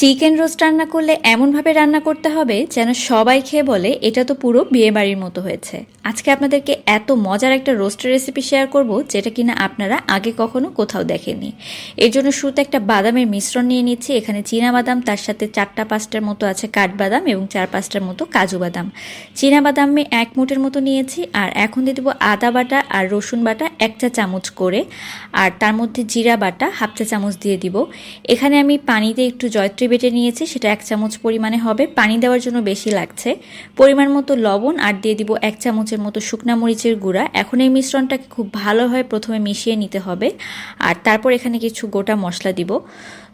Chicken roast রান্না করলে এমনভাবে রান্না করতে হবে যেন সবাই খেয়ে বলে এটা তো পুরো বিয়ে বাড়ির মতো হয়েছে। আজকে আপনাদেরকে এত মজার একটা রোস্টের রেসিপি শেয়ার করব যেটা কিনা আপনারা আগে কখনো কোথাও দেখেননি। এর জন্য শুরুতে একটা বাদামের মিশ্রণ নিয়ে নিচ্ছি। এখানে চীনা বাদাম তার সাথে চারটা পাঁচটার মতো আছে কাঠবাদাম এবং চার পাঁচটার মতো কাজু বাদাম। চীনা বাদামে এক মুঠের মতো নিয়েছি আর এখন দিয়ে দেবো আদা বাটা আর রসুন বাটা এক চা চামচ করে। আর তার মধ্যে জিরা বাটা হাফ চা চামচ দিয়ে দিব। এখানে আমি পানিতে একটু জয়ত্রী বেটে নিয়েছি, সেটা এক চামচ পরিমাণে হবে। পানি দেওয়ার জন্য বেশি লাগছে। পরিমাণ মতো লবণ আর দিয়ে দিব এক চামচের মতো শুকনা মরিচের গুঁড়া। এখন এই মিশ্রণটাকে খুব ভালোভাবে প্রথমে মিশিয়ে নিতে হবে। আর তারপর এখানে কিছু গোটা মশলা দিব।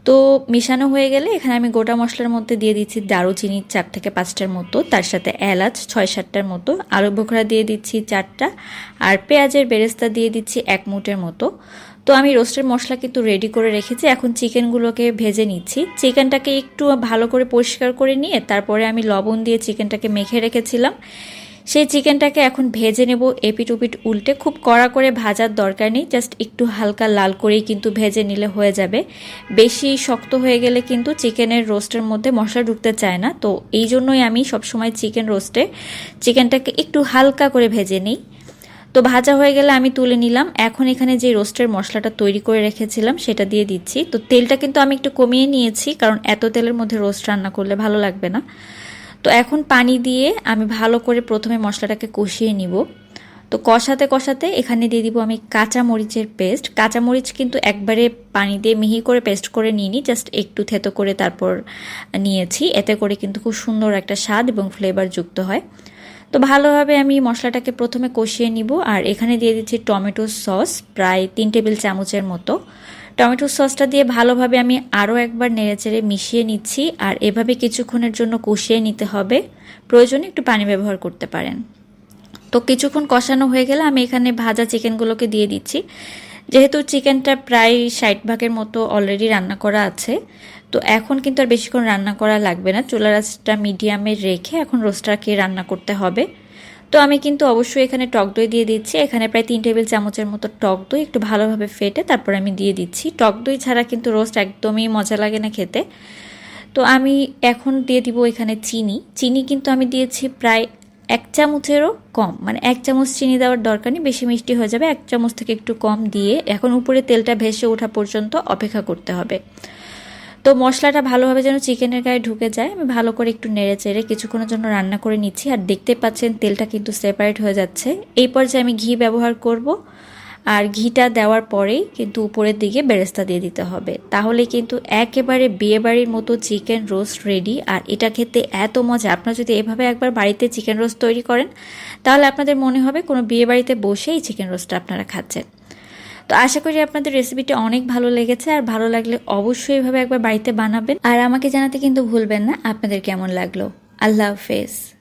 তো মিশানো হয়ে গেলে এখানে আমি গোটা মশলার মধ্যে দিয়ে দিচ্ছি দারুচিনি চার থেকে পাঁচটার মতো, তার সাথে এলাচ ছয় সাতটার মতো আলু বোখরা দিয়ে দিচ্ছি চারটা, আর পেঁয়াজের বেরেস্তা দিয়ে দিচ্ছি এক মুটের মতো। তো আমি রোস্টের মশলা কিন্তু রেডি করে রেখেছি। এখন চিকেনগুলোকে ভেজে নিচ্ছি। চিকেনটাকে একটু ভালো করে পরিষ্কার করে নিয়ে তারপরে আমি লবণ দিয়ে চিকেনটাকে মেখে রেখেছিলাম। সেই চিকেনটাকে এখন ভেজে নেব এপিট উপিট উল্টে। খুব কড়া করে ভাজার দরকার নেই জাস্ট একটু হালকা লাল করেই কিন্তু ভেজে নিলে হয়ে যাবে। বেশি শক্ত হয়ে গেলে কিন্তু চিকেনের রোস্টের মধ্যে মশলা ঢুকতে চায় না। তো এই জন্যই আমি সবসময় চিকেন রোস্টে চিকেনটাকে একটু হালকা করে ভেজে নিই। তো ভাজা হয়ে গেলে আমি তুলে নিলাম। এখন এখানে যে রোস্টের মশলাটা তৈরি করে রেখেছিলাম, সেটা দিয়ে দিচ্ছি। তো তেলটা কিন্তু আমি একটু কমিয়ে নিয়েছি, কারণ এত তেলের মধ্যে রোস্ট রান্না করলে ভালো লাগবে না। তো এখন পানি দিয়ে আমি ভালো করে প্রথমে মশলাটাকে কষিয়ে নিব। তো কষাতে কষাতে এখানে দিয়ে দিব আমি কাঁচা মরিচের পেস্ট। কাঁচা মরিচ কিন্তু একবারে পানি দিয়ে মিহি করে পেস্ট করে নিইনি, জাস্ট একটু থেতো করে তারপর নিয়েছি। এতে করে কিন্তু খুব সুন্দর একটা স্বাদ এবং ফ্লেভার যুক্ত হয়। তো ভালোভাবে আমি মশলাটাকে প্রথমে কষিয়ে নিব, আর এখানে দিয়ে দিচ্ছি টমেটো সস, প্রায় তিন টেবিল চামচের মতো। টমেটো সসটা দিয়ে ভালোভাবে আমি আরও একবার নেড়েচেড়ে মিশিয়ে নিচ্ছি, আর এভাবে কিছুক্ষণের জন্য কষিয়ে নিতে হবে। প্রয়োজনে একটু পানি ব্যবহার করতে পারেন। তো কিছুক্ষণ কষানো হয়ে গেলে আমি এখানে ভাজা চিকেনগুলোকে দিয়ে দিচ্ছি। যেহেতু চিকেনটা প্রায় ষাট ভাগের মতো অলরেডি রান্না করা আছে, তো এখন কিন্তু আর বেশিক্ষণ রান্না করা লাগবে না। চুলা রাসটা মিডিয়ামে রেখে এখন রোস্টারকে রান্না করতে হবে। তো আমি কিন্তু অবশ্যই এখানে টক দই দিয়ে দিচ্ছি। এখানে প্রায় তিন টেবিল চামচের মতো টক দই একটু ভালোভাবে ফেটে তারপর আমি দিয়ে দিচ্ছি। টক দই ছাড়া কিন্তু রোস্ট একদমই মজা লাগে না খেতে। তো আমি এখন দিয়ে দিব এখানে চিনি। চিনি কিন্তু আমি দিয়েছি প্রায় এক চামচেরও কম মানে এক চামচ চিনি দেওয়ার দরকার নেই, বেশি মিষ্টি হয়ে যাবে, এক চামচ থেকে একটু কম দিয়ে এখন উপরে তেলটা ভেসে ওঠা পর্যন্ত অপেক্ষা করতে হবে। তো মশলাটা ভালোভাবে যেন চিকেনের গায়ে ঢুকে যায়, আমি ভালো করে একটু নেড়ে চেড়ে কিছুক্ষণের জন্য রান্না করে নিচ্ছি। আর দেখতে পাচ্ছেন তেলটা কিন্তু সেপারেট হয়ে যাচ্ছে। এই পর্যায়ে আমি ঘি ব্যবহার করব। আর ঘিটা দেওয়ার পরেই কিন্তু উপরের দিকে বেরেস্তা দিয়ে দিতে হবে। তাহলে কিন্তু একেবারে বিয়েবাড়ির মতো চিকেন রোস্ট রেডি। আর এটা খেতে এত মজা। আপনারা যদি এভাবে একবার বাড়িতে চিকেন রোস্ট তৈরি করেন, তাহলে আপনাদের মনে হবে কোনো বিয়েবাড়িতে বসেই চিকেন রোস্টটা আপনারা খাচ্ছেন। তো আশা করি আপনাদের রেসিপিটা অনেক ভালো লেগেছে। আর ভালো লাগলে অবশ্যই এভাবে একবার বাড়িতে বানাবেন। আর আমাকে জানাতে কিন্তু ভুলবেন না। আপনাদের কেমন লাগল? আল্লাহ হাফেজ।